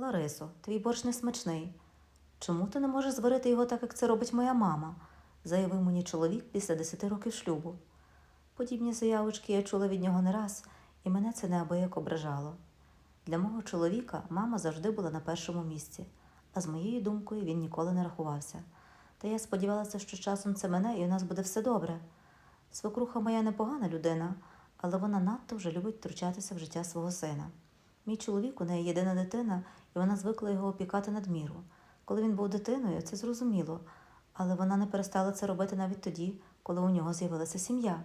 Ларисо, твій борщ не смачний. Чому ти не можеш зварити його так, як це робить моя мама? заявив мені чоловік після десяти років шлюбу. Подібні заявочки я чула від нього не раз, і мене це неабияк ображало. Для мого чоловіка мама завжди була на першому місці, а з моєю думкою він ніколи не рахувався. Та я сподівалася, що часом це мене і у нас буде все добре. Свекруха моя непогана людина, але вона надто вже любить втручатися в життя свого сина. Мій чоловік у неї єдина дитина, і вона звикла його опікати надміру. Коли він був дитиною, це зрозуміло, але вона не перестала це робити навіть тоді, коли у нього з'явилася сім'я.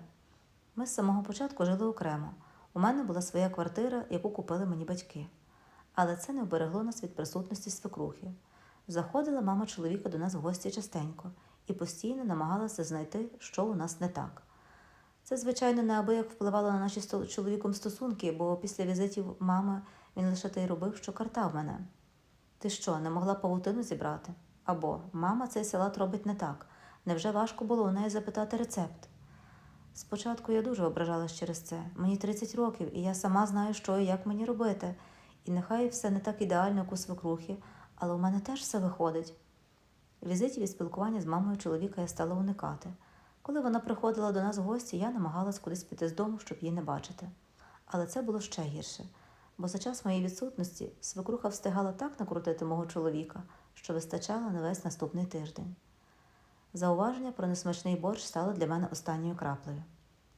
Ми з самого початку жили окремо. У мене була своя квартира, яку купили мені батьки. Але це не вберегло нас від присутності свекрухи. Заходила мама чоловіка до нас в гості частенько і постійно намагалася знайти, що у нас не так. Це, звичайно, неабияк впливало на наші з чоловіком стосунки, бо після візитів мами він лише те й робив, що картав мене. Ти що, не могла павутину зібрати? Або мама цей салат робить не так. Невже важко було у неї запитати рецепт? Спочатку я дуже ображалась через це. Мені 30 років, і я сама знаю, що і як мені робити. І нехай все не так ідеально, як у свекрухи, але у мене теж все виходить. Візитів і спілкування з мамою чоловіка я стала уникати. Коли вона приходила до нас в гості, я намагалась кудись піти з дому, щоб її не бачити. Але це було ще гірше, бо за час моєї відсутності свекруха встигала так накрутити мого чоловіка, що вистачало на весь наступний тиждень. Зауваження про несмачний борщ стало для мене останньою краплею.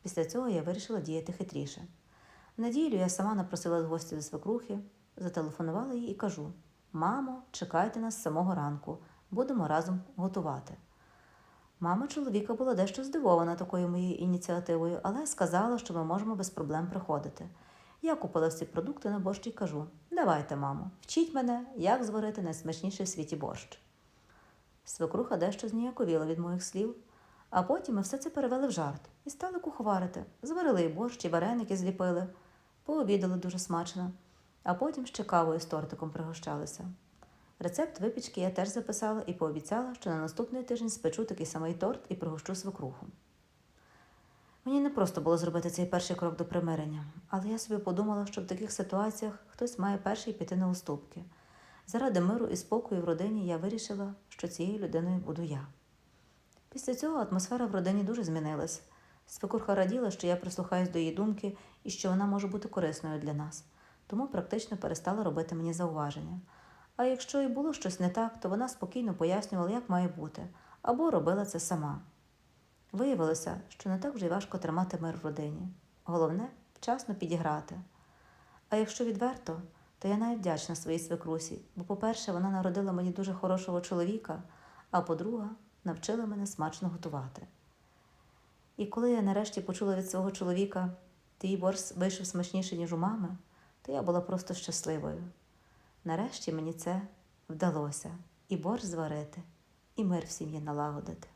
Після цього я вирішила діяти хитріше. В неділю я сама напросила в гості до свекрухи, зателефонувала їй і кажу: Мамо, чекайте нас з самого ранку, будемо разом готувати. Мама чоловіка була дещо здивована такою моєю ініціативою, але сказала, що ми можемо без проблем приходити. Я купила всі продукти на борщ і кажу: Давайте, мамо, вчіть мене, як зварити найсмачніший в світі борщ. Свекруха дещо зніяковіла від моїх слів, а потім ми все це перевели в жарт і стали куховарити. Зварили і борщ, і вареники зліпили, пообідали дуже смачно, а потім ще кавою з тортиком пригощалися. Рецепт випічки я теж записала і пообіцяла, що на наступний тиждень спечу такий самий торт і пригощу свекруху. Мені не просто було зробити цей перший крок до примирення, але я собі подумала, що в таких ситуаціях хтось має перший піти на уступки. Заради миру і спокою в родині я вирішила, що цією людиною буду я. Після цього атмосфера в родині дуже змінилась. Свекурха раділа, що я прислухаюсь до її думки і що вона може бути корисною для нас, тому практично перестала робити мені зауваження. А якщо і було щось не так, то вона спокійно пояснювала, як має бути, або робила це сама. Виявилося, що не так вже й важко тримати мир в родині. Головне вчасно підіграти. А якщо відверто, то я навіть вдячна своїй свекрусі, бо, по-перше, вона народила мені дуже хорошого чоловіка, а по-друге, навчила мене смачно готувати. І коли я нарешті почула від свого чоловіка, твій борщ вийшов смачніший, ніж у мами, то я була просто щасливою. Нарешті мені це вдалося і борщ зварити, і мир в сім'ї налагодити.